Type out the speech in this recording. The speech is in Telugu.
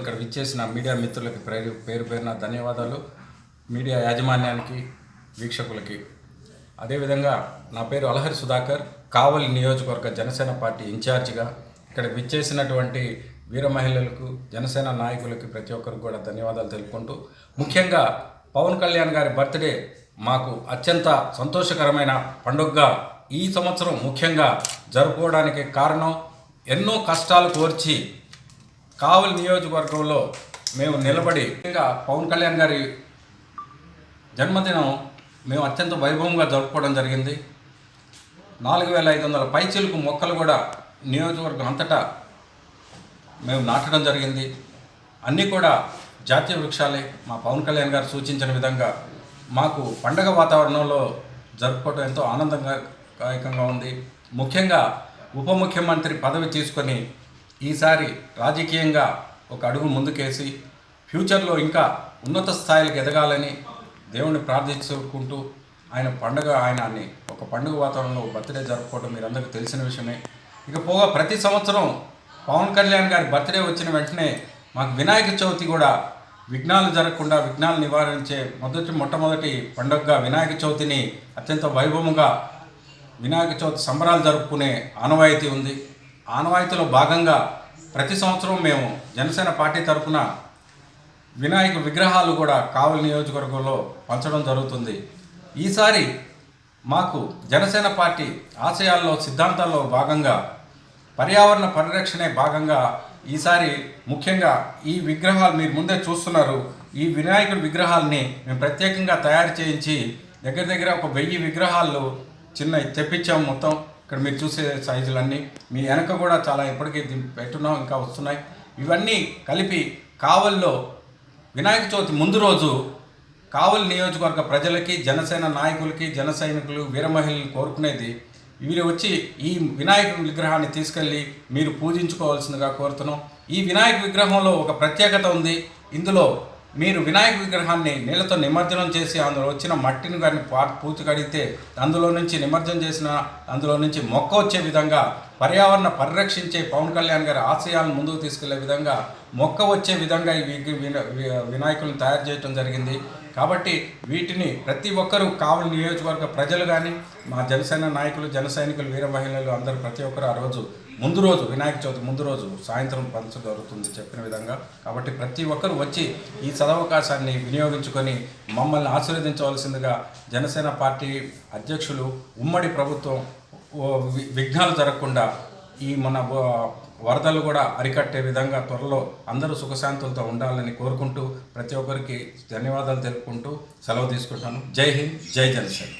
ఇక్కడ విచ్చేసిన మీడియా మిత్రులకి పేరు పేరు పేరున ధన్యవాదాలు. మీడియా యాజమాన్యానికి వీక్షకులకి. అదేవిధంగా నా పేరు అలహరి సుధాకర్. కావలి నియోజకవర్గ జనసేన పార్టీ ఇన్ఛార్జిగా ఇక్కడ విచ్చేసినటువంటి వీర మహిళలకు జనసేన నాయకులకి ప్రతి ఒక్కరికి కూడా ధన్యవాదాలు తెలుపుకుంటూ ముఖ్యంగా పవన్ కళ్యాణ్ గారి బర్త్డే మాకు అత్యంత సంతోషకరమైన పండుగగా ఈ సంవత్సరం ముఖ్యంగా జరుపుకోవడానికి కారణం ఎన్నో కష్టాలు కోర్చి కావలి నియోజకవర్గంలో మేము నిలబడి ఇంకా పవన్ కళ్యాణ్ గారి జన్మదినం మేము అత్యంత వైభవంగా జరుపుకోవడం జరిగింది. నాలుగు వేల ఐదు వందల పైచిలుకు మొక్కలు కూడా నియోజకవర్గం అంతటా మేము నాటడం జరిగింది. అన్నీ కూడా జాతీయ వృక్షాలే మా పవన్ కళ్యాణ్ గారు సూచించిన విధంగా మాకు పండగ వాతావరణంలో జరుపుకోవడం ఎంతో ఆనందదాయకంగా ఉంది. ముఖ్యంగా ఉప ముఖ్యమంత్రి పదవి తీసుకొని ఈసారి రాజకీయంగా ఒక అడుగు ముందుకేసి ఫ్యూచర్లో ఇంకా ఉన్నత స్థాయిలకు ఎదగాలని దేవుణ్ణి ప్రార్థించుకుంటూ ఆయన పండుగ ఆయనాన్ని ఒక పండుగ వాతావరణంలో బర్త్డే జరుపుకోవడం మీరందరికీ తెలిసిన విషయమే. ఇక పోగా ప్రతి సంవత్సరం పవన్ కళ్యాణ్ గారి బర్త్డే వచ్చిన వెంటనే మాకు వినాయక చవితి కూడా విఘ్నాలు జరగకుండా విఘ్నాలు నివారించే మొదటి మొట్టమొదటి పండుగగా వినాయక చవితిని అత్యంత వైభవంగా వినాయక చవితి సంబరాలు జరుపుకునే ఆనవాయితీ ఉంది. ఆనవాయితీలో భాగంగా ప్రతి సంవత్సరం మేము జనసేన పార్టీ తరఫున వినాయక విగ్రహాలు కూడా కావలి నియోజకవర్గంలో పంచడం జరుగుతుంది. ఈసారి మాకు జనసేన పార్టీ ఆశయాల్లో సిద్ధాంతాల్లో భాగంగా పర్యావరణ పరిరక్షణే భాగంగా ఈసారి ముఖ్యంగా ఈ విగ్రహాలు మీరు ముందే చూస్తున్నారు. ఈ వినాయకుడి విగ్రహాలని మేము ప్రత్యేకంగా తయారు చేయించి దగ్గర దగ్గర ఒక వెయ్యి విగ్రహాలు చిన్న తెప్పించాము మొత్తం. ఇక్కడ మీరు చూసే సైజులన్నీ మీ వెనక కూడా చాలా ఇప్పటికీ పెట్టున్నాం ఇంకా వస్తున్నాయి. ఇవన్నీ కలిపి కావల్లో వినాయక చవితి ముందు రోజు కావలి నియోజకవర్గ ప్రజలకి జనసేన నాయకులకి జన సైనికులు వీరమహిళలు కోరుకునేది వీరు వచ్చి ఈ వినాయక విగ్రహాన్ని తీసుకెళ్ళి మీరు పూజించుకోవాల్సిందిగా కోరుతున్నాం. ఈ వినాయక విగ్రహంలో ఒక ప్రత్యేకత ఉంది. ఇందులో మీరు వినాయక విగ్రహాన్ని నీళ్ళతో నిమజ్జనం చేసి అందులో వచ్చిన మట్టిని కానీ పా- పూర్తి కడిగితే అందులో నుంచి నిమజ్జనం చేసిన అందులో నుంచి మొక్క వచ్చే విధంగా పర్యావరణ పరిరక్షించే పవన్ కళ్యాణ్ గారి ఆశయాలను ముందుకు తీసుకెళ్ళే విధంగా మొక్క వచ్చే విధంగా ఈ విన- వినాయకులను తయారు చేయడం జరిగింది. కాబట్టి వీటిని ప్రతి ఒక్కరూ కావలి నియోజకవర్గ ప్రజలు కానీ మా జనసేన నాయకులు జన సైనికులు వీర మహిళలు అందరూ ప్రతి ఒక్కరు ఆ రోజు ముందు రోజు వినాయక చవితి ముందు రోజు సాయంత్రం పంచ దొరుకుతుంది చెప్పిన విధంగా. కాబట్టి ప్రతి ఒక్కరు వచ్చి ఈ సదవకాశాన్ని వినియోగించుకొని మమ్మల్ని ఆశీర్వదించవలసిందిగా జనసేన పార్టీ అధ్యక్షులు ఉమ్మడి ప్రభుత్వం విఘ్నాలు జరగకుండా ఈ మన వరదలు కూడా అరికట్టే విధంగా త్వరలో అందరూ సుఖశాంతులతో ఉండాలని కోరుకుంటూ ప్రతి ఒక్కరికి ధన్యవాదాలు తెలుపుకుంటూ సెలవు తీసుకుంటాను జై హింద్ జై జనసేన.